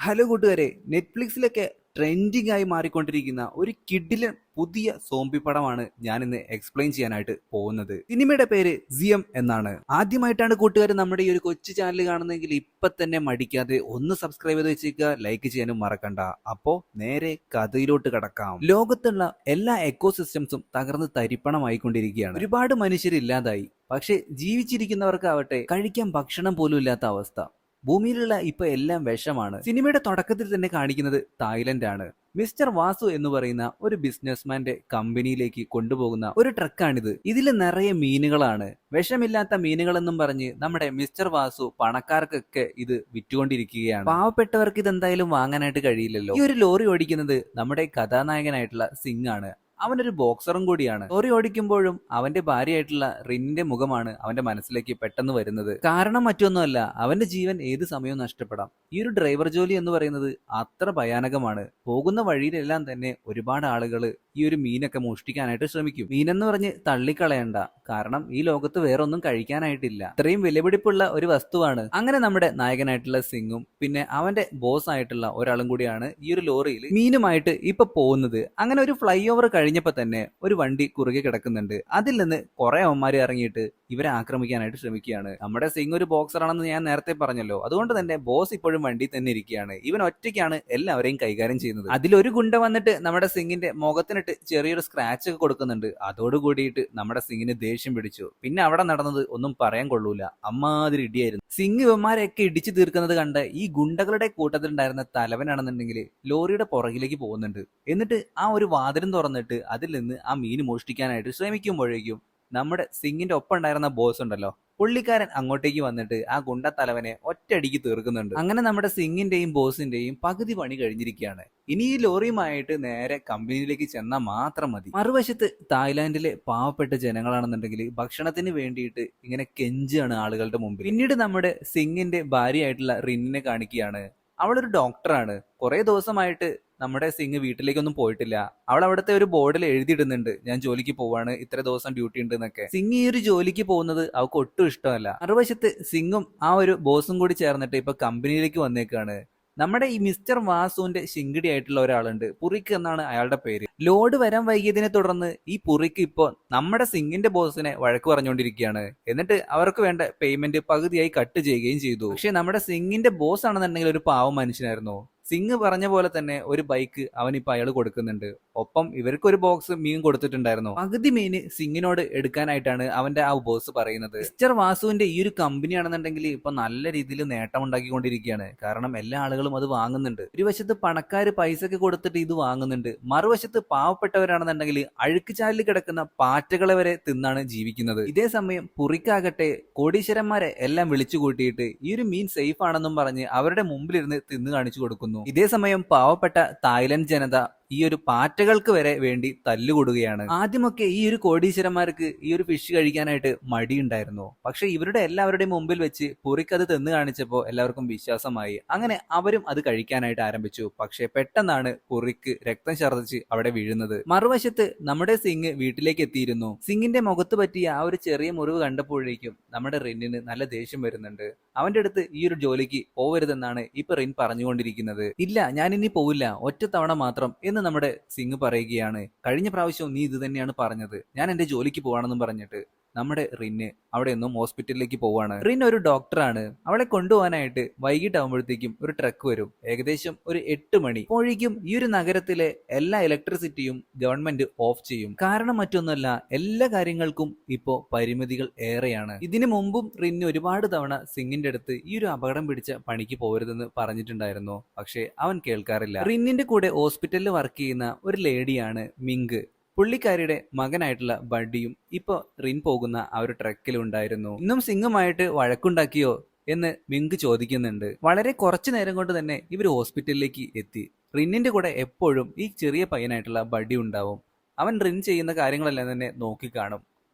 Hello കൂട്ടുകാരെ നെറ്റ്ഫ്ലിക്സിലൊക്കെ trending ആയി മാറിക്കൊണ്ടിരിക്കുന്ന ഒരു കിഡിലൻ പുതിയ സോംബി പടമാണ് ഞാൻ ഇന്ന് എക്സ്പ്ലെയിൻ ചെയ്യാനായിട്ട് പോകുന്നത്. സിനിമയുടെ പേര് സിയം എന്നാണ്. ആദ്യമായിട്ടാണ് കൂട്ടുകാർ നമ്മുടെ ഈ ഒരു കൊച്ചു ചാനൽ കാണുന്നതെങ്കിൽ ഇപ്പൊ തന്നെ മടിക്കാതെ ഒന്ന് സബ്സ്ക്രൈബ് ചെയ്ത് വെച്ചേക്കുക ലൈക്ക് ചെയ്യാനും മറക്കണ്ട. അപ്പോ നേരെ കഥയിലോട്ട് കടക്കാം. ലോകത്തുള്ള എല്ലാ എക്കോ സിസ്റ്റംസും തകർന്ന് തരിപ്പണമായിക്കൊണ്ടിരിക്കുകയാണ്. ഒരുപാട് മനുഷ്യരില്ലാതായി. പക്ഷെ ജീവിച്ചിരിക്കുന്നവർക്കാവട്ടെ കഴിക്കാൻ ഭക്ഷണം പോലും ഇല്ലാത്ത അവസ്ഥ. ഭൂമിയിലുള്ള ഇപ്പൊ എല്ലാം വിഷമാണ്. സിനിമയുടെ തുടക്കത്തിൽ തന്നെ കാണിക്കുന്നത് തായ്ലൻഡ് ആണ് മിസ്റ്റർ വാസു എന്ന് പറയുന്ന ഒരു ബിസിനസ്മാന്റെ കമ്പനിയിലേക്ക് കൊണ്ടുപോകുന്ന ഒരു ട്രക്കാണിത്. ഇതിൽ നിറയെ മീനുകളാണ്. വിഷമില്ലാത്ത മീനുകളെന്നും പറഞ്ഞ് നമ്മുടെ മിസ്റ്റർ വാസു പണക്കാർക്കൊക്കെ ഇത് വിറ്റുകൊണ്ടിരിക്കുകയാണ്. പാവപ്പെട്ടവർക്ക് ഇത് എന്തായാലും വാങ്ങാനായിട്ട് കഴിയില്ലല്ലോ. ഈ ഒരു ലോറി ഓടിക്കുന്നത് നമ്മുടെ കഥാനായകനായിട്ടുള്ള സിംഗ് ആണ് അവനൊരു ബോക്സറും കൂടിയാണ്. ലോറി ഓടിക്കുമ്പോഴും അവന്റെ ഭാര്യയായിട്ടുള്ള റിന്നിന്റെ മുഖമാണ് അവന്റെ മനസ്സിലേക്ക് പെട്ടെന്ന് വരുന്നത്. കാരണം മറ്റൊന്നുമല്ല അവന്റെ ജീവൻ ഏത് സമയവും നഷ്ടപ്പെടാം. ഈ ഒരു ഡ്രൈവർ ജോലി എന്ന് പറയുന്നത് അത്ര ഭയാനകമാണ്. പോകുന്ന വഴിയിലെല്ലാം തന്നെ ഒരുപാട് ആളുകൾ ഈ ഒരു മീനൊക്കെ മോഷ്ടിക്കാനായിട്ട് ശ്രമിക്കും. മീനെന്ന് പറഞ്ഞ് തള്ളിക്കളയണ്ട. കാരണം ഈ ലോകത്ത് വേറെ ഒന്നും കഴിക്കാനായിട്ടില്ല. ഇത്രയും വിലപിടിപ്പുള്ള ഒരു വസ്തുവാണ്. അങ്ങനെ നമ്മുടെ നായകനായിട്ടുള്ള സിംഗും പിന്നെ അവന്റെ ബോസ് ആയിട്ടുള്ള ഒരാളും കൂടിയാണ് ഈ ഒരു ലോറിയിൽ മീനുമായിട്ട് ഇപ്പൊ പോകുന്നത്. അങ്ങനെ ഒരു ഫ്ലൈ ഓവർ കഴിഞ്ഞപ്പോ തന്നെ ഒരു വണ്ടി കുറുകെ കിടക്കുന്നുണ്ട്. അതിൽ നിന്ന് കുറെ അവന്മാർ ഇറങ്ങിയിട്ട് ഇവരെ ആക്രമിക്കാനായിട്ട് ശ്രമിക്കുകയാണ്. നമ്മുടെ സിംഗ് ഒരു ബോക്സർ ആണെന്ന് ഞാൻ നേരത്തെ പറഞ്ഞല്ലോ. അതുകൊണ്ട് തന്നെ ബോസ് ഇപ്പോഴും വണ്ടി തന്നെ ഇരിക്കുകയാണ്. ഇവൻ ഒറ്റയ്ക്കാണ് എല്ലാവരെയും കൈകാര്യം ചെയ്യുന്നത്. അതിലൊരു ഗുണ്ട വന്നിട്ട് നമ്മുടെ സിംഗിന്റെ മുഖത്തിനിട്ട് ചെറിയൊരു സ്ക്രാച്ച് ഒക്കെ കൊടുക്കുന്നുണ്ട്. അതോട് കൂടിയിട്ട് നമ്മുടെ സിംഗിന് ദേഷ്യം പിടിച്ചു. പിന്നെ അവിടെ നടന്നത് ഒന്നും പറയാൻ കൊള്ളൂല. അമ്മാതിരി ഇടിയായിരുന്നു. സിംഗ് ഇവന്മാരെയൊക്കെ ഇടിച്ചു തീർക്കുന്നത് കണ്ട് ഈ ഗുണ്ടകളുടെ കൂട്ടത്തിലുണ്ടായിരുന്ന തലവനാണെന്നുണ്ടെങ്കിൽ ലോറിയുടെ പുറകിലേക്ക് പോകുന്നുണ്ട്. എന്നിട്ട് ആ ഒരു വാതിലും തുറന്നിട്ട് അതിൽ നിന്ന് ആ മീൻ മോഷ്ടിക്കാനായിട്ട് ശ്രമിക്കുമ്പോഴേക്കും നമ്മുടെ സിംഗിന്റെ ഒപ്പം ഉണ്ടായിരുന്ന ബോസ് ഉണ്ടല്ലോ. പുള്ളിക്കാരൻ അങ്ങോട്ടേക്ക് വന്നിട്ട് ആ ഗുണ്ട തലവനെ ഒറ്റയടിക്ക് തീർക്കുന്നുണ്ട്. അങ്ങനെ നമ്മുടെ സിംഗിന്റെയും ബോസിന്റെയും പകുതി പണി കഴിഞ്ഞിരിക്കുകയാണ്. ഇനി ഈ ലോറിയുമായിട്ട് നേരെ കമ്പനിയിലേക്ക് ചെന്നാൽ മാത്രം മതി. മറുവശത്ത് തായ്ലാന്റിലെ പാവപ്പെട്ട ജനങ്ങളാണെന്നുണ്ടെങ്കിൽ ഭക്ഷണത്തിന് വേണ്ടിയിട്ട് ഇങ്ങനെ കെഞ്ചാണ് ആളുകളുടെ മുമ്പിൽ. പിന്നീട് നമ്മുടെ സിംഗിന്റെ ഭാര്യയായിട്ടുള്ള റിന്നിനെ കാണിക്കുകയാണ്. അവളൊരു ഡോക്ടറാണ് കുറെ ദിവസമായിട്ട് നമ്മുടെ സിംഗ് വീട്ടിലേക്കൊന്നും പോയിട്ടില്ല. അവൾ അവിടുത്തെ ഒരു ബോർഡിൽ എഴുതിയിടുന്നുണ്ട്. ഞാൻ ജോലിക്ക് പോവാണ്. ഇത്ര ദിവസം ഡ്യൂട്ടി ഉണ്ട് എന്നൊക്കെ. സിംഗ് ഈ ഒരു ജോലിക്ക് പോകുന്നത് അവൾക്ക് ഒട്ടും ഇഷ്ടമല്ല. മറുവശത്ത് സിംഗും ആ ഒരു ബോസും കൂടി ചേർന്നിട്ട് ഇപ്പൊ കമ്പനിയിലേക്ക് വന്നേക്കാണ്. നമ്മുടെ ഈ മിസ്റ്റർ വാസുവിന്റെ ശിങ്കിടി ആയിട്ടുള്ള ഒരാളുണ്ട്. പുറിക്ക് എന്നാണ് അയാളുടെ പേര്. ലോഡ് വരാൻ വൈകിയതിനെ തുടർന്ന് ഈ പുറിക്ക് ഇപ്പോ നമ്മുടെ സിംഗിന്റെ ബോസിനെ വഴക്ക് പറഞ്ഞുകൊണ്ടിരിക്കുകയാണ്. എന്നിട്ട് അവർക്ക് വേണ്ട പേയ്മെന്റ് പകുതിയായി കട്ട് ചെയ്യുകയും ചെയ്തു. പക്ഷെ നമ്മുടെ സിംഗിന്റെ ബോസ് ആണെന്നുണ്ടെങ്കിൽ ഒരു പാവം മനുഷ്യനായിരുന്നു. സിംഗ് പറഞ്ഞ പോലെ തന്നെ ഒരു ബൈക്ക് അവനിപ്പോ അയാൾ കൊടുക്കുന്നുണ്ട്. ഒപ്പം ഇവർക്ക് ഒരു ബോക്സ് മീൻ കൊടുത്തിട്ടുണ്ടായിരുന്നു. പകുതി മീന് സിംഗിനോട് എടുക്കാനായിട്ടാണ് അവന്റെ ആ ബോസ് പറയുന്നത്. മിസ്റ്റർ വാസുവിന്റെ ഈ ഒരു കമ്പനി ആണെന്നുണ്ടെങ്കിൽ ഇപ്പൊ നല്ല രീതിയിൽ നേട്ടം ഉണ്ടാക്കിക്കൊണ്ടിരിക്കുകയാണ്. കാരണം എല്ലാ ആളുകളും അത് വാങ്ങുന്നുണ്ട്. ഒരു വശത്ത് പണക്കാര് പൈസ ഒക്കെ കൊടുത്തിട്ട് ഇത് വാങ്ങുന്നുണ്ട്. മറുവശത്ത് പാവപ്പെട്ടവരാണെന്നുണ്ടെങ്കിൽ അഴുക്ക് ചാലിൽ കിടക്കുന്ന പാറ്റകളെ വരെ തിന്നാണ് ജീവിക്കുന്നത്. ഇതേ സമയം പുറിക്കാകട്ടെ കോടീശ്വരന്മാരെ എല്ലാം വിളിച്ചു കൂട്ടിയിട്ട് ഈ ഒരു മീൻ സേഫ് ആണെന്നും പറഞ്ഞ് അവരുടെ മുമ്പിലിരുന്ന് തിന്നു കാണിച്ചു കൊടുക്കുന്നു. ഇതേ സമയം പാവപ്പെട്ട തായ്ലൻഡ് ജനത ഈ ഒരു പാറ്റകൾക്ക് വരെ വേണ്ടി തല്ലുകൊടുകയാണ്. ആദ്യമൊക്കെ ഈ ഒരു കോടീശ്വരന്മാർക്ക് ഈ ഒരു ഫിഷ് കഴിക്കാനായിട്ട് മടിയുണ്ടായിരുന്നു. പക്ഷെ ഇവരുടെ എല്ലാവരുടെയും മുമ്പിൽ വെച്ച് പുറിക്കത് തിന്നു കാണിച്ചപ്പോൾ എല്ലാവർക്കും വിശ്വാസമായി. അങ്ങനെ അവരും അത് കഴിക്കാനായിട്ട് ആരംഭിച്ചു. പക്ഷെ പെട്ടെന്നാണ് പുറിക്ക് രക്തം ഛർദ്ദിച്ച് അവിടെ വീഴുന്നത്. മറുവശത്ത് നമ്മുടെ സിംഗ് വീട്ടിലേക്ക് എത്തിയിരുന്നു. സിംഗിന്റെ മുഖത്ത് പറ്റിയ ആ ഒരു ചെറിയ മുറിവ് കണ്ടപ്പോഴേക്കും നമ്മുടെ റിന്നിന് നല്ല ദേഷ്യം വരുന്നുണ്ട്. അവന്റെ അടുത്ത് ഈ ഒരു ജോലിക്ക് പോവരുതെന്നാണ് ഇപ്പൊ റിൻ പറഞ്ഞുകൊണ്ടിരിക്കുന്നത്. ഇല്ല ഞാൻ ഇനി പോവില്ല. ഒറ്റ തവണ മാത്രം എന്ന് നമ്മുടെ സിംഗ് പറയുകയാണ് കഴിഞ്ഞ പ്രാവശ്യം നീ ഇത് തന്നെയാണ് പറഞ്ഞത്. ഞാൻ എന്റെ ജോലിക്ക് പോവാണെന്നും പറഞ്ഞിട്ട് നമ്മുടെ റിന്ന് അവിടെ നിന്നും ഹോസ്പിറ്റലിലേക്ക് പോവാണ് റിൻ ഒരു ഡോക്ടറാണ്. അവളെ കൊണ്ടുപോകാനായിട്ട് വൈകിട്ടാകുമ്പോഴത്തേക്കും ഒരു ട്രക്ക് വരും. ഏകദേശം ഒരു എട്ട് മണി. അപ്പോഴേക്കും ഈ ഒരു നഗരത്തിലെ എല്ലാ ഇലക്ട്രിസിറ്റിയും ഗവൺമെന്റ് ഓഫ് ചെയ്യും. കാരണം മറ്റൊന്നുമല്ല എല്ലാ കാര്യങ്ങൾക്കും ഇപ്പോ പരിമിതികൾ ഏറെയാണ്. ഇതിനു മുമ്പും റിന്ന് ഒരുപാട് തവണ സിംഗിന്റെ അടുത്ത് ഈ ഒരു അപകടം പിടിച്ച പണിക്ക് പോകരുതെന്ന് പറഞ്ഞിട്ടുണ്ടായിരുന്നു. പക്ഷെ അവൻ കേൾക്കാറില്ല. റിന്നിന്റെ കൂടെ ഹോസ്പിറ്റലിൽ വർക്ക് ചെയ്യുന്ന ഒരു ലേഡിയാണ് മിങ്ക്. പുള്ളിക്കാരിയുടെ മകനായിട്ടുള്ള ബഡിയും ഇപ്പൊ റിൻ പോകുന്ന ആ ഒരു ട്രക്കിലുണ്ടായിരുന്നു. ഇന്നും സിംഗുമായിട്ട് വഴക്കുണ്ടാക്കിയോ എന്ന് മിങ്ക് ചോദിക്കുന്നുണ്ട്. വളരെ കുറച്ചു നേരം കൊണ്ട് തന്നെ ഇവർ ഹോസ്പിറ്റലിലേക്ക് എത്തി. റിന്നിന്റെ കൂടെ എപ്പോഴും ഈ ചെറിയ പയ്യനായിട്ടുള്ള ബഡി ഉണ്ടാവും. അവൻ റിൻ ചെയ്യുന്ന കാര്യങ്ങളെല്ലാം തന്നെ നോക്കി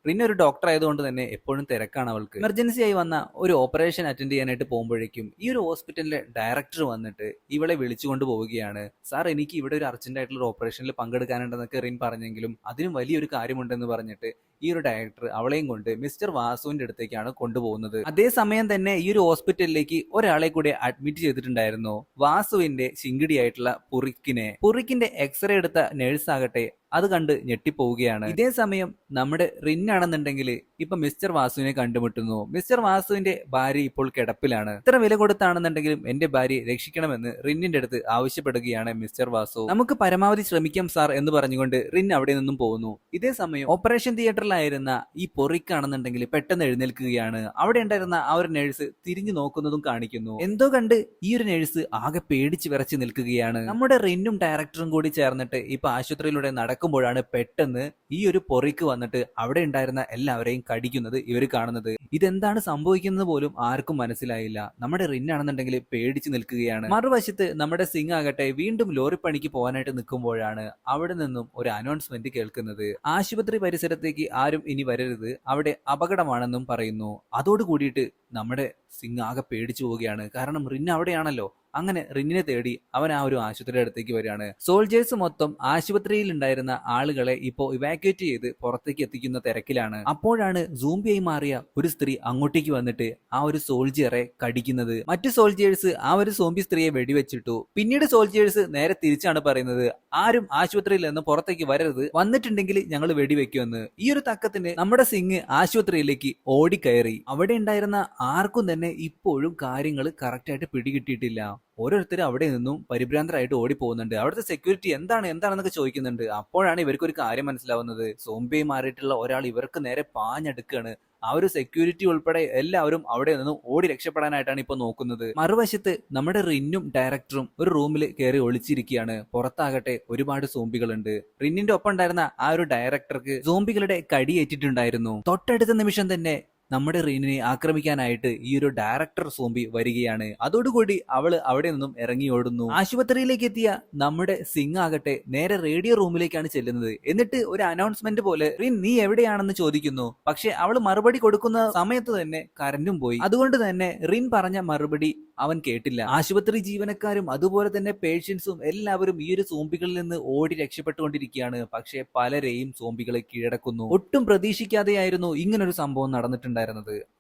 കാണും ഒരു ഡോക്ടർ ആയതുകൊണ്ട് തന്നെ എപ്പോഴും തിരക്കാണ് അവൾക്ക്. എമർജൻസി ആയി വന്ന ഒരു ഓപ്പറേഷൻ അറ്റൻഡ് ചെയ്യാനായിട്ട് പോകുമ്പോഴേക്കും ഈ ഒരു ഹോസ്പിറ്റലിലെ ഡയറക്ടർ വന്നിട്ട് ഇവളെ വിളിച്ചുകൊണ്ട് പോവുകയാണ്. സാർ എനിക്ക് ഇവിടെ ഒരു അർജന്റ് ആയിട്ടുള്ള ഒരു ഓപ്പറേഷനിൽ പങ്കെടുക്കാനുണ്ടെന്നൊക്കെ റിൻ പറഞ്ഞെങ്കിലും അതിനും വലിയൊരു കാര്യമുണ്ടെന്ന് പറഞ്ഞിട്ട് ഈ ഒരു ഡയറക്ടർ അവളെയും കൊണ്ട് മിസ്റ്റർ വാസുവിന്റെ അടുത്തേക്കാണ് കൊണ്ടുപോകുന്നത്. അതേസമയം തന്നെ ഈ ഒരു ഹോസ്പിറ്റലിലേക്ക് ഒരാളെ കൂടി അഡ്മിറ്റ് ചെയ്തിട്ടുണ്ടായിരുന്നു. വാസുവിന്റെ ചിങ്കിടിയായിട്ടുള്ള പുറിക്കിനെ. പുറിക്കിന്റെ എക്സ്റേ എടുത്ത നേഴ്സ് ആകട്ടെ അത് കണ്ട് ഞെട്ടിപ്പോവുകയാണ്. ഇതേ സമയം നമ്മുടെ റിന്നാണെന്നുണ്ടെങ്കിൽ ഇപ്പൊ മിസ്റ്റർ വാസുവിനെ കണ്ടുമുട്ടുന്നു. മിസ്റ്റർ വാസുവിന്റെ ഭാര്യ ഇപ്പോൾ കിടപ്പിലാണ്. ഇത്ര വില കൊടുത്താണെന്നുണ്ടെങ്കിലും എന്റെ ഭാര്യയെ രക്ഷിക്കണമെന്ന് റിന്നിന്റെ അടുത്ത് ആവശ്യപ്പെടുകയാണ് മിസ്റ്റർ വാസു. നമുക്ക് പരമാവധി ശ്രമിക്കാം സാർ എന്ന് പറഞ്ഞുകൊണ്ട് റിൻ അവിടെ നിന്നും പോകുന്നു ഇതേ സമയം ഓപ്പറേഷൻ തിയേറ്ററിലായിരുന്ന ഈ പൊറിക്കാണെന്നുണ്ടെങ്കിൽ പെട്ടെന്ന് എഴുന്നേൽക്കുകയാണ്. അവിടെ ഉണ്ടായിരുന്ന ആ ഒരു നേഴ്സ് തിരിഞ്ഞു നോക്കുന്നതും കാണിക്കുന്നു. എന്തോ കണ്ട് ഈ ഒരു നേഴ്സ് ആകെ പേടിച്ച് വിറച്ച് നിൽക്കുകയാണ്. നമ്മുടെ റിന്നും ഡയറക്ടറും കൂടി ചേർന്നിട്ട് ഇപ്പൊ ആശുപത്രിയിലൂടെ നടക്കുമ്പോഴാണ് പെട്ടെന്ന് ഈ ഒരു പൊറിക്ക് വന്നിട്ട് അവിടെ ഉണ്ടായിരുന്ന എല്ലാവരെയും കടിക്കുന്നത് ഇവർ കാണുന്നത്. ഇതെന്താണ് സംഭവിക്കുന്നത് പോലും ആർക്കും മനസ്സിലായില്ല. നമ്മുടെ റിന്നാണെന്നുണ്ടെങ്കിൽ പേടിച്ചു നിൽക്കുകയാണ്. മറുവശത്ത് നമ്മുടെ സിംഗ് ആകട്ടെ വീണ്ടും ലോറി പണിക്ക് പോകാനായിട്ട് നിൽക്കുമ്പോഴാണ് അവിടെ നിന്നും ഒരു അനൗൺസ്മെന്റ് കേൾക്കുന്നത്. ആശുപത്രി പരിസരത്തേക്ക് ആരും ഇനി വരരുത്. അവിടെ അപകടമാണെന്നും പറയുന്നു. അതോട് കൂടിയിട്ട് നമ്മുടെ സിംഗ് ആകെ പേടിച്ചു പോവുകയാണ്. കാരണം റിൻ അവിടെയാണല്ലോ. അങ്ങനെ റിന്നിനെ തേടി അവൻ ആ ഒരു ആശുപത്രിയുടെ അടുത്തേക്ക് വരികയാണ്. സോൾജേഴ്സ് മൊത്തം ആശുപത്രിയിൽ ഉണ്ടായിരുന്ന ആളുകളെ ഇപ്പോ ഇവാക്യുവേറ്റ് ചെയ്ത് പുറത്തേക്ക് എത്തിക്കുന്ന തിരക്കിലാണ്. അപ്പോഴാണ് സൂംബിയായി മാറിയ ഒരു സ്ത്രീ അങ്ങോട്ടേക്ക് വന്നിട്ട് ആ ഒരു സോൾജിയറെ കടിക്കുന്നത്. മറ്റു സോൾജിയേഴ്സ് ആ ഒരു സോംബി സ്ത്രീയെ വെടിവെച്ചിട്ടു. പിന്നീട് സോൾജിയേഴ്സ് നേരെ തിരിച്ചാണ് പറയുന്നത് ആരും ആശുപത്രിയിൽ നിന്ന് പുറത്തേക്ക് വരരുത്. വന്നിട്ടുണ്ടെങ്കിൽ ഞങ്ങൾ വെടിവെക്കുമെന്ന്. ഈ ഒരു തക്കത്തിന് നമ്മുടെ സിംഗ് ആശുപത്രിയിലേക്ക് ഓടിക്കയറി. അവിടെ ഉണ്ടായിരുന്ന ആർക്കും തന്നെ ഇപ്പോഴും കാര്യങ്ങൾ കറക്റ്റായിട്ട് പിടികിട്ടിയിട്ടില്ല. ഓരോരുത്തരും അവിടെ നിന്നും പരിഭ്രാന്തരായിട്ട് ഓടി പോകുന്നുണ്ട് അവിടുത്തെ സെക്യൂരിറ്റി എന്താണ് എന്താണെന്നൊക്കെ ചോദിക്കുന്നുണ്ട്. അപ്പോഴാണ് ഇവർക്ക് ഒരു കാര്യം മനസ്സിലാവുന്നത്. സോംബി മാറിയിട്ടുള്ള ഒരാൾ ഇവർക്ക് നേരെ പാഞ്ഞെടുക്കുകയാണ് ആ ഒരു സെക്യൂരിറ്റി ഉൾപ്പെടെ എല്ലാവരും അവിടെ നിന്നും ഓടി രക്ഷപ്പെടാനായിട്ടാണ് ഇപ്പൊ നോക്കുന്നത്. മറുവശത്ത് നമ്മുടെ റിന്നും ഡയറക്ടറും ഒരു റൂമിൽ കയറി ഒളിച്ചിരിക്കുകയാണ്. പുറത്താകട്ടെ ഒരുപാട് സോംബികളുണ്ട് റിന്നിന്റെ ഒപ്പം ഉണ്ടായിരുന്ന ആ ഒരു ഡയറക്ടർക്ക് സോംബികളുടെ കടിയേറ്റിട്ടുണ്ടായിരുന്നു. തൊട്ടടുത്ത നിമിഷം തന്നെ നമ്മുടെ റീനിനെ ആക്രമിക്കാനായിട്ട് ഈ ഒരു ഡയറക്ടർ സോംബി വരികയാണ്. അതോടുകൂടി അവൾ അവിടെ നിന്നും ഇറങ്ങി ഓടുന്നു. ആശുപത്രിയിലേക്ക് എത്തിയ നമ്മുടെ സിംഗ് ആകട്ടെ നേരെ റേഡിയോ റൂമിലേക്കാണ് ചെല്ലുന്നത്. എന്നിട്ട് ഒരു അനൗൺസ്മെന്റ് പോലെ റീൻ നീ എവിടെയാണെന്ന് ചോദിക്കുന്നു. പക്ഷെ അവൾ മറുപടി കൊടുക്കുന്ന സമയത്ത് തന്നെ കറന്റും പോയി. അതുകൊണ്ട് തന്നെ റിൻ പറഞ്ഞ മറുപടി അവൻ കേട്ടില്ല. ആശുപത്രി ജീവനക്കാരും അതുപോലെ തന്നെ പേഷ്യൻസും എല്ലാവരും ഈ ഒരു സോംബികളിൽ നിന്ന് ഓടി രക്ഷപ്പെട്ടുകൊണ്ടിരിക്കുകയാണ്. പക്ഷെ പലരെയും സോംബികളെ കീഴടക്കുന്നു. ഒട്ടും പ്രതീക്ഷിക്കാതെയായിരുന്നു ഇങ്ങനൊരു സംഭവം നടന്നിട്ടുണ്ടായിരുന്നത്.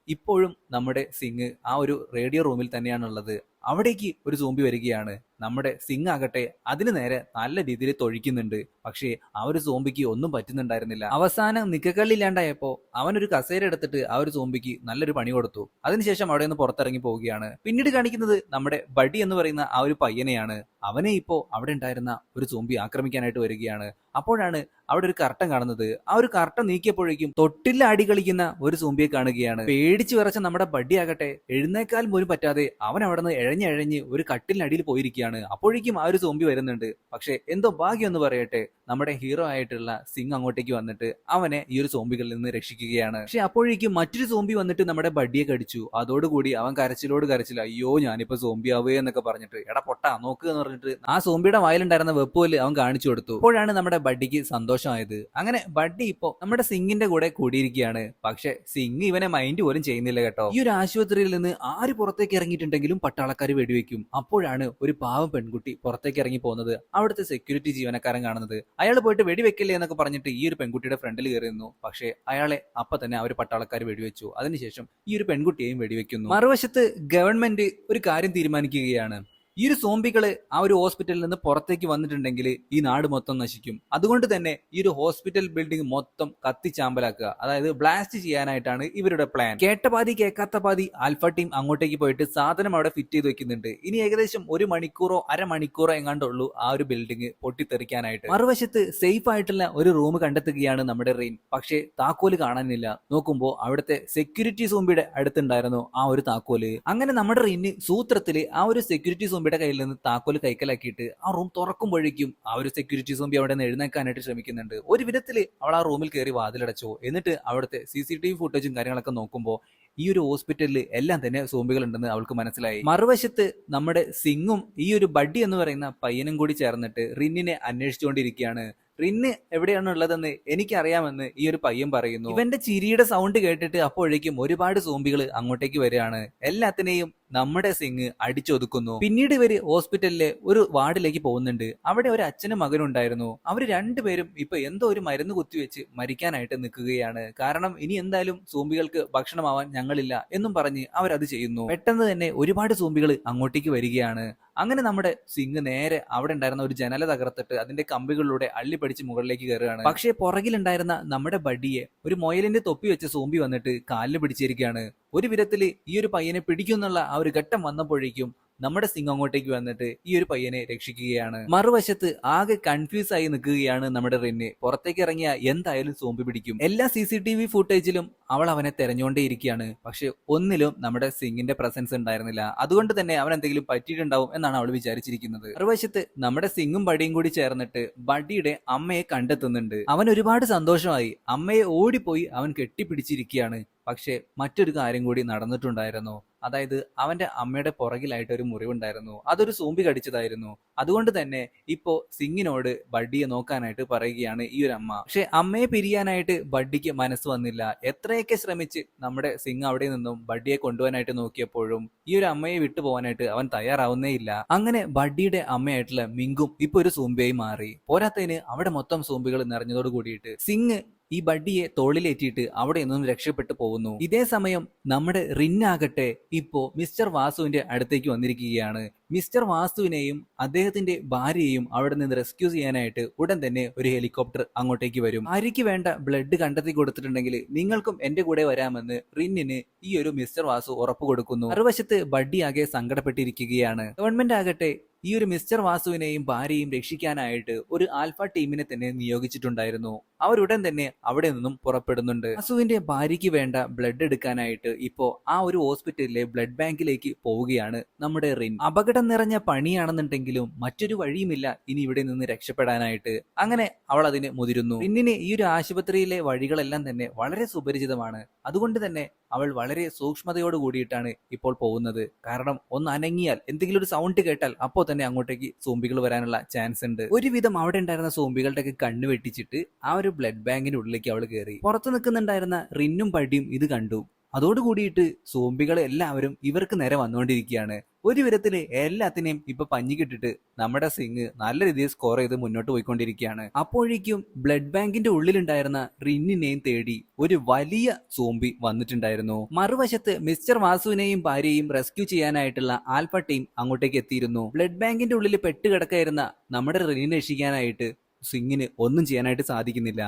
ഇപ്പോഴും നമ്മുടെ സിംഗ് ആ ഒരു റേഡിയോ റൂമിൽ തന്നെയാണുള്ളത്. അവിടേക്ക് ഒരു സോംബി വരികയാണ്. നമ്മുടെ സിംഗ് ആകട്ടെ അതിന് നേരെ നല്ല രീതിയിൽ തൊഴിക്കുന്നുണ്ട്. പക്ഷേ ആ ഒരു സോംബിക്ക് ഒന്നും പറ്റുന്നുണ്ടായിരുന്നില്ല. അവസാനം നിക്കക്കള്ളില്ലാണ്ടായപ്പോ അവനൊരു കസേര എടുത്തിട്ട് ആ ഒരു സോംബിക്ക് നല്ലൊരു പണി കൊടുത്തു. അതിനുശേഷം അവിടെ നിന്ന് പുറത്തിറങ്ങി പോവുകയാണ്. പിന്നീട് കാണിക്കുന്നത് നമ്മുടെ ബഡി എന്ന് പറയുന്ന ആ ഒരു പയ്യനെയാണ്. അവനെ ഇപ്പോ അവിടെ ഉണ്ടായിരുന്ന ഒരു സോംബി ആക്രമിക്കാനായിട്ട് വരികയാണ്. അപ്പോഴാണ് അവിടെ ഒരു കർട്ടൻ കാണുന്നത്. ആ ഒരു കർട്ടൻ നീക്കിയപ്പോഴേക്കും തൊട്ടില്ല അടി കളിക്കുന്ന ഒരു സോംബിയെ കാണുകയാണ്. പേടിച്ചു വിറച്ച നമ്മുടെ ബഡി ആകട്ടെ എഴുന്നേക്കാൽ പോലും പറ്റാതെ അവൻ അവിടെ നിന്ന് എഴഞ്ഞെഴഞ്ഞ് ഒരു കട്ടിലിനടിയിൽ പോയിരിക്കുകയാണ്. അപ്പോഴേക്കും ആ ഒരു സോംബി വരുന്നുണ്ട്. പക്ഷെ എന്തോ ഭാഗ്യം എന്ന് പറയട്ടെ. നമ്മുടെ ഹീറോ ആയിട്ടുള്ള സിംഗ് അങ്ങോട്ടേക്ക് വന്നിട്ട് അവനെ ഈ ഒരു സോംബികളിൽ നിന്ന് രക്ഷിക്കുകയാണ്. പക്ഷെ അപ്പോഴേക്കും മറ്റൊരു സോംബി വന്നിട്ട് നമ്മുടെ ബഡിയെ കടിച്ചു. അതോടുകൂടി അവൻ കരച്ചിലോട് കരച്ചില്ല. അയ്യോ ഞാനിപ്പോ സോംബി ആവുകയോ എന്നൊക്കെ പറഞ്ഞിട്ട് എടാ പൊട്ടാ നോക്കുക എന്ന് പറഞ്ഞിട്ട് ആ സോംബിയുടെ വായിലുണ്ടായിരുന്ന വെപ്പോൽ അവൻ കാണിച്ചു കൊടുത്തു. അപ്പോഴാണ് നമ്മുടെ ബഡിക്ക് സന്തോഷമായത്. അങ്ങനെ ബഡി ഇപ്പോ നമ്മുടെ സിംഗിന്റെ കൂടെ കൂടിയിരിക്കുകയാണ്. പക്ഷെ സിംഗ് ഇവനെ മൈൻഡ് പോലും ചെയ്യുന്നില്ല കേട്ടോ. ഈ ഒരു ആശുപത്രിയിൽ നിന്ന് ആര് പുറത്തേക്ക് ഇറങ്ങിയിട്ടുണ്ടെങ്കിലും പട്ടാളക്കാർ വെടിവെക്കും. അപ്പോഴാണ് ഒരു പാവം പെൺകുട്ടി പുറത്തേക്ക് ഇറങ്ങി പോകുന്നത്. അവിടുത്തെ സെക്യൂരിറ്റി ജീവനക്കാരൻ കാണുന്നത്. അയാൾ പോയിട്ട് വെടിവെക്കില്ലേ എന്നൊക്കെ പറഞ്ഞിട്ട് ഈ ഒരു പെൺകുട്ടിയുടെ ഫ്രണ്ടിൽ കയറി നിന്നു പക്ഷേ അയാളെ അപ്പൊ തന്നെ അവർ പട്ടാളക്കാർ വെടിവെച്ചു. അതിനുശേഷം ഈ ഒരു പെൺകുട്ടിയെയും വെടിവെക്കുന്നു. മറുവശത്ത് ഗവൺമെന്റ് ഒരു കാര്യം തീരുമാനിക്കുകയാണ്. ഈ ഒരു സോംബികൾ ആ ഒരു ഹോസ്പിറ്റലിൽ നിന്ന് പുറത്തേക്ക് വന്നിട്ടുണ്ടെങ്കിൽ ഈ നാട് മൊത്തം നശിക്കും. അതുകൊണ്ട് തന്നെ ഈ ഒരു ഹോസ്പിറ്റൽ ബിൽഡിംഗ് മൊത്തം കത്തിച്ചാമ്പലാക്കുക. അതായത് ബ്ലാസ്റ്റ് ചെയ്യാനായിട്ടാണ് ഇവരുടെ പ്ലാൻ കേട്ട പാതി കേൾക്കാത്ത പാതി ആൽഫ ടീം അങ്ങോട്ടേക്ക് പോയിട്ട് സാധനം അവിടെ ഫിറ്റ് ചെയ്ത് വെക്കുന്നുണ്ട്. ഇനി ഏകദേശം ഒരു മണിക്കൂറോ അരമണിക്കൂറോ എങ്ങാണ്ടുള്ളൂ ആ ഒരു ബിൽഡിംഗ് പൊട്ടിത്തെറിക്കാനായിട്ട്. മറുവശത്ത് സേഫ് ആയിട്ടുള്ള ഒരു റൂം കണ്ടെത്തുകയാണ് നമ്മുടെ റെയിൻ പക്ഷേ താക്കോൽ കാണാനില്ല. നോക്കുമ്പോൾ അവിടുത്തെ സെക്യൂരിറ്റി സോംബിയുടെ അടുത്തുണ്ടായിരുന്നു ആ ഒരു താക്കോൽ. അങ്ങനെ നമ്മുടെ റെയിന് സൂത്രത്തിൽ ആ ഒരു സെക്യൂരിറ്റി സോംബിയുടെ കയ്യിൽ നിന്ന് താക്കോൽ കൈക്കലാക്കിയിട്ട് ആ റൂം തുറക്കുമ്പോഴേക്കും ആ ഒരു സെക്യൂരിറ്റി സോംബി അവിടെ നിന്ന് എഴുന്നേക്കാനായിട്ട് ശ്രമിക്കുന്നുണ്ട്. ഒരു വിധത്തിൽ അവൾ ആ റൂമിൽ കയറി വാതിലടച്ചു. എന്നിട്ട് അവിടുത്തെ സി സി ടി വി ഫുട്ടേജും കാര്യങ്ങളൊക്കെ നോക്കുമ്പോൾ ഈ ഒരു ഹോസ്പിറ്റലിൽ എല്ലാം തന്നെ സോംബികൾ ഉണ്ടെന്ന് അവൾക്ക് മനസ്സിലായി. മറുവശത്ത് നമ്മുടെ സിംഗും ഈ ഒരു ബഡ്ഡി എന്ന് പറയുന്ന പയ്യനും കൂടി ചേർന്നിട്ട് റിന്നിനെ അന്വേഷിച്ചുകൊണ്ടിരിക്കുകയാണ്. റിന്ന് എവിടെയാണ് ഉള്ളതെന്ന് എനിക്കറിയാമെന്ന് ഈ ഒരു പയ്യൻ പറയുന്നു. ഇവന്റെ ചിരിയുടെ സൗണ്ട് കേട്ടിട്ട് അപ്പോഴേക്കും ഒരുപാട് സോംബികൾ അങ്ങോട്ടേക്ക് വരികയാണ്. എല്ലാത്തിനെയും നമ്മുടെ സിംഗ് അടിച്ചൊതുക്കുന്നു. പിന്നീട് ഇവർ ഹോസ്പിറ്റലിലെ ഒരു വാർഡിലേക്ക് പോകുന്നുണ്ട്. അവിടെ ഒരു അച്ഛനും മകനും ഉണ്ടായിരുന്നു. അവർ രണ്ടുപേരും ഇപ്പൊ എന്തോ ഒരു മരുന്ന് കുത്തിവെച്ച് മരിക്കാനായിട്ട് നിൽക്കുകയാണ്. കാരണം ഇനി എന്തായാലും സൂമ്പികൾക്ക് ഭക്ഷണമാവാൻ ഞങ്ങളില്ല എന്നും പറഞ്ഞ് അവരത് ചെയ്യുന്നു. പെട്ടെന്ന് തന്നെ ഒരുപാട് സൂമ്പികൾ അങ്ങോട്ടേക്ക് വരികയാണ്. അങ്ങനെ നമ്മുടെ സിംഗ് നേരെ അവിടെ ഉണ്ടായിരുന്ന ഒരു ജനല തകർത്തിട്ട് അതിന്റെ കമ്പികളിലൂടെ അള്ളി പഠിച്ച് മുകളിലേക്ക് കയറുകയാണ്. പക്ഷേ പുറകിലുണ്ടായിരുന്ന നമ്മുടെ ബഡിയെ ഒരു മൊയലിന്റെ തൊപ്പി വെച്ച സൂമ്പി വന്നിട്ട് കാലിൽ പിടിച്ചിരിക്കുകയാണ്. ഒരു വിധത്തിൽ ഈ ഒരു പയ്യനെ പിടിക്കുന്നുള്ള ആ ഒരു ഘട്ടം വന്നപ്പോഴേക്കും നമ്മുടെ സിംഗ് അങ്ങോട്ടേക്ക് വന്നിട്ട് ഈ ഒരു പയ്യനെ രക്ഷിക്കുകയാണ്. മറുവശത്ത് ആകെ കൺഫ്യൂസ് ആയി നിൽക്കുകയാണ് നമ്മുടെ റിന് പുറത്തേക്ക് ഇറങ്ങിയ എന്തായാലും സോമ്പി പിടിക്കും. എല്ലാ സി സി ടി വി ഫുട്ടേജിലും അവൾ അവനെ തെരഞ്ഞുകൊണ്ടേയിരിക്കുകയാണ് പക്ഷെ ഒന്നിലും നമ്മുടെ സിംഗിന്റെ പ്രസൻസ് ഉണ്ടായിരുന്നില്ല. അതുകൊണ്ട് തന്നെ അവൻ എന്തെങ്കിലും പറ്റിയിട്ടുണ്ടാവും എന്നാണ് അവൾ വിചാരിച്ചിരിക്കുന്നത്. മറുവശത്ത് നമ്മുടെ സിംഗും ബഡിയും കൂടി ചേർന്നിട്ട് ബഡിയുടെ അമ്മയെ കണ്ടെത്തുന്നുണ്ട്. അവൻ ഒരുപാട് സന്തോഷമായി. അമ്മയെ ഓടിപ്പോയി അവൻ കെട്ടിപ്പിടിച്ചിരിക്കുകയാണ്. പക്ഷേ മറ്റൊരു കാര്യം കൂടി നടന്നിട്ടുണ്ടായിരുന്നു. അതായത് അവന്റെ അമ്മയുടെ പുറകിലായിട്ട് ഒരു മുറിവുണ്ടായിരുന്നു. അതൊരു സൂമ്പി കടിച്ചതായിരുന്നു. അതുകൊണ്ട് തന്നെ ഇപ്പോ സിംഗിനോട് ബഡ്ഡിയെ നോക്കാനായിട്ട് പറയുകയാണ് ഈ ഒരു അമ്മ. പക്ഷെ അമ്മയെ പിരിയാനായിട്ട് ബഡ്ഡിക്ക് മനസ്സ് വന്നില്ല. എത്രയൊക്കെ ശ്രമിച്ച് നമ്മുടെ സിംഗ് അവിടെ നിന്നും ബഡ്ഡിയെ കൊണ്ടുപോകാനായിട്ട് നോക്കിയപ്പോഴും ഈ ഒരു അമ്മയെ വിട്ടുപോകാനായിട്ട് അവൻ തയ്യാറാവുന്നേ ഇല്ല. അങ്ങനെ ബഡ്ഡിയുടെ അമ്മയായിട്ടുള്ള മിങ്കും ഇപ്പൊ ഒരു സൂമ്പിയായി മാറി. പോരാത്തതിന് അവിടെ മൊത്തം സൂമ്പികൾ നിറഞ്ഞതോട് കൂടിയിട്ട് സിംഗ് ഈ ബഡ്ഡിയെ തോളിലേറ്റിയിട്ട് അവിടെ നിന്നും രക്ഷപ്പെട്ടു പോകുന്നു. ഇതേ സമയം നമ്മുടെ റിന്നാകട്ടെ ഇപ്പോ മിസ്റ്റർ വാസുവിന്റെ അടുത്തേക്ക് വന്നിരിക്കുകയാണ്. മിസ്റ്റർ വാസുവിനെയും അദ്ദേഹത്തിന്റെ ഭാര്യയെയും അവിടെ നിന്ന് റെസ്ക്യൂ ചെയ്യാനായിട്ട് ഉടൻ തന്നെ ഒരു ഹെലികോപ്റ്റർ അങ്ങോട്ടേക്ക് വരും. ഭാര്യയ്ക്ക് വേണ്ട ബ്ലഡ് കണ്ടെത്തി കൊടുത്തിട്ടുണ്ടെങ്കിൽ നിങ്ങൾക്കും എന്റെ കൂടെ വരാമെന്ന് റിന്നിന് ഈ ഒരു മിസ്റ്റർ വാസു ഉറപ്പ് കൊടുക്കുന്നു. മറുവശത്ത് ബഡ്ഡി ആകെ സങ്കടപ്പെട്ടിരിക്കുകയാണ്. ഗവൺമെന്റ് ആകട്ടെ ഈ ഒരു മിസ്റ്റർ വാസുവിനെയും ഭാര്യയും രക്ഷിക്കാനായിട്ട് ഒരു ആൽഫ ടീമിനെ തന്നെ നിയോഗിച്ചിട്ടുണ്ടായിരുന്നു. അവരുടൻ തന്നെ അവിടെ നിന്നും പുറപ്പെടുന്നുണ്ട്. അസുവിന്റെ ഭാര്യയ്ക്ക് വേണ്ട ബ്ലഡ് എടുക്കാനായിട്ട് ഇപ്പോ ആ ഒരു ഹോസ്പിറ്റലിലെ ബ്ലഡ് ബാങ്കിലേക്ക് പോവുകയാണ് നമ്മുടെ റിൻ. അപകടം നിറഞ്ഞ പണിയാണെന്നുണ്ടെങ്കിലും മറ്റൊരു വഴിയുമില്ല ഇനി ഇവിടെ നിന്ന് രക്ഷപ്പെടാനായിട്ട്. അങ്ങനെ അവൾ അതിന് മുതിരുന്നു. റിന്നിന് ഈ ഒരു ആശുപത്രിയിലെ വഴികളെല്ലാം തന്നെ വളരെ സുപരിചിതമാണ്. അതുകൊണ്ട് തന്നെ അവൾ വളരെ സൂക്ഷ്മതയോട് കൂടിയിട്ടാണ് ഇപ്പോൾ പോകുന്നത്. കാരണം ഒന്ന് അനങ്ങിയാൽ എന്തെങ്കിലും ഒരു സൗണ്ട് കേട്ടാൽ അപ്പോൾ തന്നെ അങ്ങോട്ടേക്ക് സോംബികൾ വരാനുള്ള ചാൻസ് ഉണ്ട്. ഒരുവിധം അവിടെ ഉണ്ടായിരുന്ന സോംബികളുടെ ഒക്കെ കണ്ണ് വെട്ടിച്ചിട്ട് ആ ഒരു ബ്ലഡ് ബാങ്കിന്റെ ഉള്ളിലേക്ക് അവൾ കയറി പുറത്തു നിൽക്കുന്നുണ്ടായിരുന്ന റിന്നും പടിയും ഇത് കണ്ടു. അതോടുകൂടിയിട്ട് സോംബികൾ എല്ലാവരും ഇവർക്ക് നേരെ വന്നുകൊണ്ടിരിക്കുകയാണ്. ഒരു വിധത്തിൽ എല്ലാത്തിനെയും ഇപ്പൊ പഞ്ഞിക്കിട്ടിട്ട് നമ്മുടെ സിംഗ് നല്ല രീതിയിൽ സ്കോർ ചെയ്ത് മുന്നോട്ട് പോയിക്കൊണ്ടിരിക്കുകയാണ്. അപ്പോഴേക്കും ബ്ലഡ് ബാങ്കിന്റെ ഉള്ളിലുണ്ടായിരുന്ന റിന്നിനെയും തേടി ഒരു വലിയ സോംബി വന്നിട്ടുണ്ടായിരുന്നു. മറുവശത്ത് മിസ്റ്റർ വാസുവിനെയും ഭാര്യയും റെസ്ക്യൂ ചെയ്യാനായിട്ടുള്ള ആൽഫ ടീം അങ്ങോട്ടേക്ക് എത്തിയിരുന്നു. ബ്ലഡ് ബാങ്കിന്റെ ഉള്ളിൽ പെട്ടുകിടക്കായിരുന്ന നമ്മുടെ റിന്നിനെ രക്ഷിക്കാനായിട്ട് സിംഗിന് ഒന്നും ചെയ്യാനായിട്ട് സാധിക്കുന്നില്ല.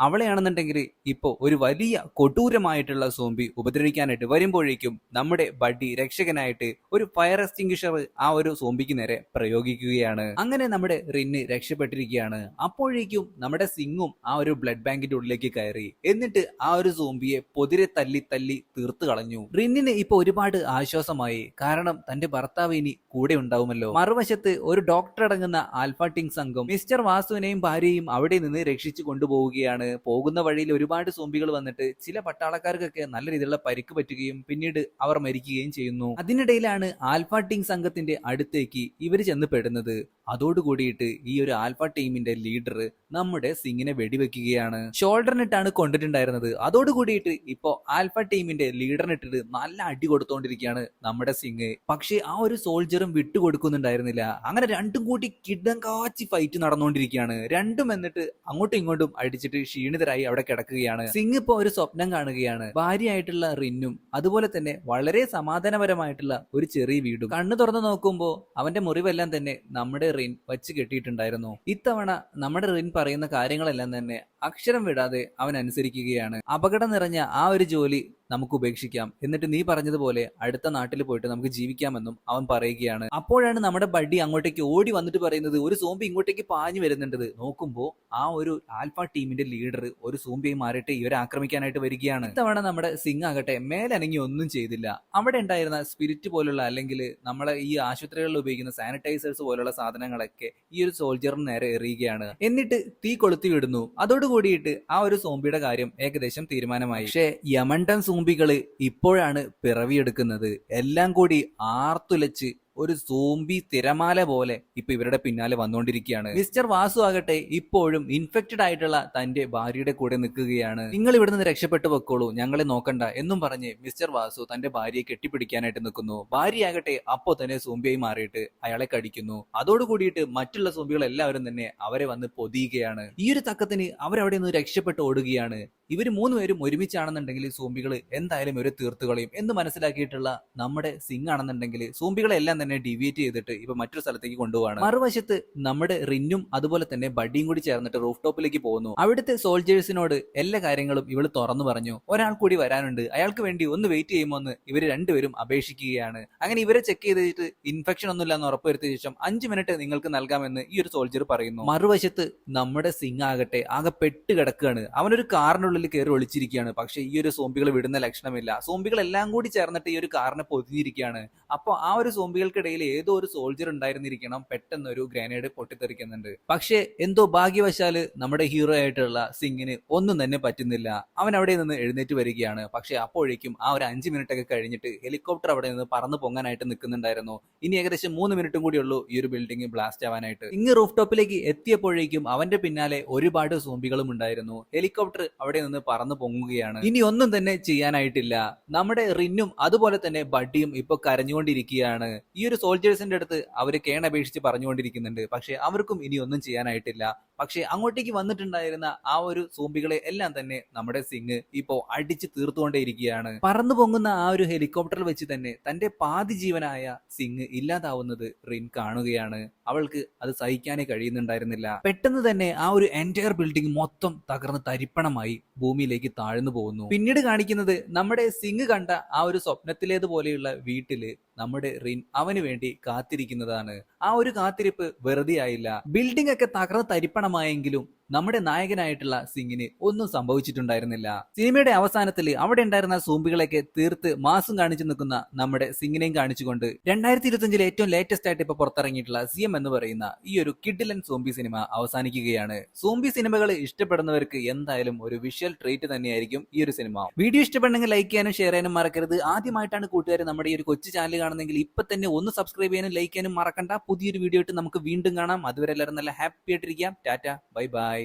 അവളെയാണെന്നുണ്ടെങ്കിൽ ഇപ്പോൾ ഒരു വലിയ കൊടൂരമായിട്ടുള്ള സോംബി ഉപദ്രവിക്കാനായിട്ട് വരുമ്പോഴേക്കും നമ്മുടെ ബഡ്ഡി രക്ഷകനായിട്ട് ഒരു ഫയർ എക്സ്റ്റിംഗ്വിഷർ ആ ഒരു സോംബിക്ക് നേരെ പ്രയോഗിക്കുകയാണ്. അങ്ങനെ നമ്മുടെ റിന്ന് രക്ഷപ്പെട്ടിരിക്കുകയാണ്. അപ്പോഴേക്കും നമ്മുടെ സിംഗും ആ ഒരു ബ്ലഡ് ബാങ്കിന്റെ ഉള്ളിലേക്ക് കയറി. എന്നിട്ട് ആ ഒരു സോംബിയെ പൊതിരെ തല്ലി തല്ലി തീർത്തു കളഞ്ഞു. റിന്നിന് ഇപ്പൊ ഒരുപാട് ആശ്വാസമായി. കാരണം തന്റെ ഭർത്താവ് ഇനി കൂടെ ഉണ്ടാവുമല്ലോ. മറുവശത്ത് ഒരു ഡോക്ടർ അടങ്ങുന്ന ആൽഫ ടിങ് സംഘം മിസ്റ്റർ വാസുവിനെയും ഭാര്യയും അവിടെ നിന്ന് രക്ഷിച്ചു കൊണ്ടുപോവുകയാണ്. പോകുന്ന വഴിയിൽ ഒരുപാട് സോംബികൾ വന്നിട്ട് ചില പട്ടാളക്കാർക്കൊക്കെ നല്ല രീതിയിലുള്ള പരിക്ക് പറ്റുകയും പിന്നീട് അവർ മരിക്കുകയും ചെയ്യുന്നു. അതിനിടയിലാണ് ആൽഫ ടീം സംഘത്തിന്റെ അടുത്തേക്ക് ഇവർ ചെന്ന് പെടുന്നത്. അതോടുകൂടിയിട്ട് ഈ ഒരു ആൽഫ ടീമിന്റെ ലീഡർ നമ്മുടെ സിംഗിനെ വെടിവെക്കുകയാണ്. ഷോൾഡറിനിട്ടാണ് കൊണ്ടിട്ടുണ്ടായിരുന്നത്. അതോടുകൂടിയിട്ട് ഇപ്പോ ആൽഫ ടീമിന്റെ ലീഡറിനിട്ടിട്ട് നല്ല അടി കൊടുത്തോണ്ടിരിക്കുകയാണ് നമ്മുടെ സിംഗ് പക്ഷേ ആ ഒരു സോൾജറും വിട്ടുകൊടുക്കുന്നുണ്ടായിരുന്നില്ല. അങ്ങനെ രണ്ടും കൂടി കിടം കാച്ചി ഫൈറ്റ് നടന്നുകൊണ്ടിരിക്കുകയാണ് രണ്ടും എന്നിട്ട് അങ്ങോട്ടും ഇങ്ങോട്ടും അടിച്ചിട്ട് ക്ഷീണിതരായി അവിടെ കിടക്കുകയാണ്. സിംഗ് ഇപ്പോ ഒരു സ്വപ്നം കാണുകയാണ്. ഭാര്യയായിട്ടുള്ള റിന്നും അതുപോലെ തന്നെ വളരെ സമാധാനപരമായിട്ടുള്ള ഒരു ചെറിയ വീടും. കണ്ണു തുറന്നു നോക്കുമ്പോൾ അവന്റെ മുറിവെല്ലാം തന്നെ നമ്മുടെ റിൻ വച്ച് കെട്ടിയിട്ടുണ്ടായിരുന്നു. ഇത്തവണ നമ്മുടെ റിൻ പറയുന്ന കാര്യങ്ങളെല്ലാം തന്നെ അക്ഷരം വിടാതെ അവൻ അനുസരിക്കുകയാണ്. അപകടം നിറഞ്ഞ ആ ഒരു ജോലി നമുക്ക് ഉപേക്ഷിക്കാം. എന്നിട്ട് നീ പറഞ്ഞതുപോലെ അടുത്ത നാട്ടിൽ പോയിട്ട് നമുക്ക് ജീവിക്കാമെന്നും അവൻ പറയുകയാണ്. അപ്പോഴാണ് നമ്മുടെ ബഡി അങ്ങോട്ടേക്ക് ഓടി വന്നിട്ട് പറയുന്നത് ഒരു സോംബി ഇങ്ങോട്ടേക്ക് പാഞ്ഞു വരുന്നുണ്ട്. നോക്കുമ്പോൾ ആ ഒരു ആൽഫ ടീമിന്റെ ലീഡർ ഒരു സോംബിയെ മാറിയിട്ട് ഇവരെ ആക്രമിക്കാനായിട്ട് വരികയാണ്. ഇത്തവണ നമ്മുടെ സിംഗ് ആകട്ടെ മേലനങ്ങി ഒന്നും ചെയ്തില്ല. അവിടെ ഉണ്ടായിരുന്ന സ്പിരിറ്റ് പോലുള്ള അല്ലെങ്കിൽ നമ്മളെ ഈ ആശുപത്രികളിൽ ഉപയോഗിക്കുന്ന സാനിറ്റൈസേഴ്സ് പോലുള്ള സാധനങ്ങളൊക്കെ ഈ ഒരു സോൾജറിന് നേരെ എറിയുകയാണ്. എന്നിട്ട് തീ കൊളുത്തി വിടുന്നു. അതോടുകൂടിയിട്ട് ആ ഒരു സോംബിയുടെ കാര്യം ഏകദേശം തീരുമാനമായി. പക്ഷേ യമണ്ടൻ സോംബികൾ ഇപ്പോഴാണ് പിറവിയെടുക്കുന്നത്. എല്ലാം കൂടി ആർത്തുലച്ച് ഒരു സോംബി തിരമാല പോലെ ഇപ്പൊ ഇവരുടെ പിന്നാലെ വന്നുകൊണ്ടിരിക്കുകയാണ് മിസ്റ്റർ വാസു ആകട്ടെ ഇപ്പോഴും ഇൻഫെക്റ്റഡ് ആയിട്ടുള്ള തന്റെ ഭാര്യയുടെ കൂടെ നിൽക്കുകയാണ്. നിങ്ങൾ ഇവിടെ നിന്ന് രക്ഷപ്പെട്ടു വെക്കോളൂ ഞങ്ങളെ നോക്കണ്ട എന്നും പറഞ്ഞ് മിസ്റ്റർ വാസു തന്റെ ഭാര്യയെ കെട്ടിപ്പിടിക്കാനായിട്ട് നിൽക്കുന്നു. ഭാര്യയാകട്ടെ അപ്പോ തന്നെ സോംബിയായി മാറിയിട്ട് അയാളെ കടിക്കുന്നു. അതോട് അതോടുകൂടിയിട്ട് മറ്റുള്ള സോംബികൾ എല്ലാവരും തന്നെ അവരെ വന്ന് പൊതിയുകയാണ്. ഈ ഒരു തക്കത്തിന് അവരവിടെ നിന്ന് രക്ഷപ്പെട്ട് ഓടുകയാണ്. ഇവർ മൂന്നുപേരും ഒരുമിച്ചാണെന്നുണ്ടെങ്കിൽ സോംബികൾ എന്തായാലും ഇവരെ തീർത്ത് കളയും എന്ന് മനസ്സിലാക്കിയിട്ടുള്ള നമ്മുടെ സിംഗ് ആണെന്നുണ്ടെങ്കിൽ സോംബികളെ എല്ലാം തന്നെ ഡിവിയേറ്റ് ചെയ്തിട്ട് ഇപ്പൊ മറ്റൊരു സ്ഥലത്തേക്ക് കൊണ്ടുപോവാണ്. മറുവശത്ത് നമ്മുടെ റിന്നും അതുപോലെ തന്നെ ബഡിയും കൂടി ചേർന്നിട്ട് റൂഫ് ടോപ്പിലേക്ക് പോകുന്നു. അവിടുത്തെ സോൾജേഴ്സിനോട് എല്ലാ കാര്യങ്ങളും ഇവൾ തുറന്നു പറഞ്ഞു. ഒരാൾ കൂടി വരാനുണ്ട്. അയാൾക്ക് വേണ്ടി ഒന്ന് വെയിറ്റ് ചെയ്യുമോ എന്ന് ഇവർ രണ്ടുപേരും അപേക്ഷിക്കുകയാണ്. അങ്ങനെ ഇവരെ ചെക്ക് ചെയ്തിട്ട് ഇൻഫെക്ഷൻ ഒന്നുമില്ല എന്ന് ഉറപ്പുവരുത്തിയ ശേഷം അഞ്ച് മിനിറ്റ് നിങ്ങൾക്ക് നൽകാമെന്ന് ഈ ഒരു സോൾജർ പറയുന്നു. മറുവശത്ത് നമ്മുടെ സിംഗ് ആകട്ടെ ആകെ പെട്ട് കിടക്കുകയാണ്. അവനൊരു കാറിനുള്ളിൽ കയറി ഒളിച്ചിരിക്കുകയാണ്. പക്ഷെ ഈ ഒരു സോംബികൾ വിടുന്ന ലക്ഷണമില്ല. സോംബികൾ എല്ലാം കൂടി ചേർന്നിട്ട് ഈ ഒരു കാറിനെ പൊതിഞ്ഞിരിക്കുകയാണ്. അപ്പോൾ ആ ഒരു സോംബികൾക്കിടയിൽ ഏതോ ഒരു സോൾജർ ഉണ്ടായിരുന്നിരിക്കണം പെട്ടെന്ന് ഒരു ഗ്രാനേഡ് പൊട്ടിത്തെറിക്കുന്നുണ്ട്. പക്ഷേ എന്തോ ഭാഗ്യവശാൽ നമ്മുടെ ഹീറോ ആയിട്ടുള്ള സിംഗിന് ഒന്നും തന്നെ പറ്റുന്നില്ല. അവൻ അവിടെ നിന്ന് എഴുന്നേറ്റ് വരികയാണ്. പക്ഷെ അപ്പോഴേക്കും ആ ഒരു അഞ്ച് മിനിറ്റ് ഒക്കെ കഴിഞ്ഞിട്ട് ഹെലികോപ്റ്റർ അവിടെ നിന്ന് പറന്ന് പൊങ്ങാനായിട്ട് നിൽക്കുന്നുണ്ടായിരുന്നു. ഇനി ഏകദേശം മൂന്ന് മിനിറ്റും കൂടി ഉള്ളൂ ഈ ഒരു ബിൽഡിംഗ് ബ്ലാസ്റ്റ് ആവാനായിട്ട്. ഇങ്ങ് റൂഫ് ടോപ്പിലേക്ക് എത്തിയപ്പോഴേക്കും അവന്റെ പിന്നാലെ ഒരുപാട് സോംബികളും ഉണ്ടായിരുന്നു. ഹെലികോപ്റ്റർ അവിടെ പറന്ന് പൊങ്ങുകയാണ്. ഇനി ഒന്നും തന്നെ ചെയ്യാനായിട്ടില്ല. നമ്മുടെ റിന്നും അതുപോലെ തന്നെ ബഡിയും ഇപ്പൊ കരഞ്ഞുകൊണ്ടിരിക്കുകയാണ്. ഈ ഒരു സോൾജേഴ്സിന്റെ അടുത്ത് അവർ കേണപേക്ഷിച്ച് പറഞ്ഞുകൊണ്ടിരിക്കുന്നുണ്ട്. പക്ഷെ അവർക്കും ഇനി ഒന്നും ചെയ്യാനായിട്ടില്ല. പക്ഷെ അങ്ങോട്ടേക്ക് വന്നിട്ടുണ്ടായിരുന്ന ആ ഒരു സോംബികളെ എല്ലാം തന്നെ നമ്മുടെ സിംഗ് ഇപ്പോ അടിച്ച് തീർത്തുകൊണ്ടേയിരിക്കുകയാണ്. പറന്നു പൊങ്ങുന്ന ആ ഒരു ഹെലികോപ്റ്ററിൽ വെച്ച് തന്നെ തന്റെ പാതി ജീവനായ സിംഗ് ഇല്ലാതാവുന്നത് റിൻ കാണുകയാണ്. അവൾക്ക് അത് സഹിക്കാനേ കഴിയുന്നുണ്ടായിരുന്നില്ല. പെട്ടെന്ന് തന്നെ ആ ഒരു എന്റയർ ബിൽഡിംഗ് മൊത്തം തകർന്ന് തരിപ്പണമായി. ഭൂമിയിലേക്ക് താഴ്ന്നു പോകുന്നു. പിന്നീട് കാണിക്കുന്നത് നമ്മുടെ സിംഗ് കണ്ട ആ ഒരു സ്വപ്നത്തിലേതുപോലെയുള്ള വീട്ടിൽ നമ്മുടെ റിൻ അവന് വേണ്ടി കാത്തിരിക്കുന്നതാണ്. ആ ഒരു കാത്തിരിപ്പ് വെറുതെ ആയില്ല. ബിൽഡിംഗ് ഒക്കെ തകർന്ന് തരിപ്പണമായെങ്കിലും നമ്മുടെ നായകനായിട്ടുള്ള സിംഗിന് ഒന്നും സംഭവിച്ചിട്ടുണ്ടായിരുന്നില്ല. സിനിമയുടെ അവസാനത്തിൽ അവിടെ ഉണ്ടായിരുന്ന സൂമ്പികളൊക്കെ തീർത്ത് മാസം കാണിച്ചു നിൽക്കുന്ന നമ്മുടെ സിംഗിനെയും കാണിച്ചുകൊണ്ട് രണ്ടായിരത്തി ഇരുപത്തിയഞ്ചിലെ ഏറ്റവും ലേറ്റസ്റ്റ് ആയിട്ട് ഇപ്പൊ പുറത്തിറങ്ങിയിട്ടുള്ള സി എം എന്ന് പറയുന്ന ഈ ഒരു കിഡിലൻ സോംബി സിനിമ അവസാനിക്കുകയാണ്. സോംബി സിനിമകൾ ഇഷ്ടപ്പെടുന്നവർക്ക് എന്തായാലും ഒരു വിഷ്വൽ ട്രീറ്റ് തന്നെയായിരിക്കും ഈ ഒരു സിനിമ. വീഡിയോ ഇഷ്ടപ്പെടണമെങ്കിൽ ലൈക്ക് ചെയ്യാനും ഷെയർ ചെയ്യാനും മറക്കരുത്. ആദ്യമായിട്ടാണ് കൂട്ടുകാർ നമ്മുടെ ഈ ഒരു കൊച്ചു ചാനൽ കാണുന്നെങ്കിൽ ഇപ്പൊ തന്നെ ഒന്ന് സബ്സ്ക്രൈബ് ചെയ്യാനും ലൈക്ക് ചെയ്യാനും മറക്കണ്ട. പുതിയൊരു വീഡിയോ ആയിട്ട് നമുക്ക് വീണ്ടും കാണാം. അതുവരെ എല്ലാവരും നല്ല ഹാപ്പി ആയിട്ടിരിക്കാം. Tata bye bye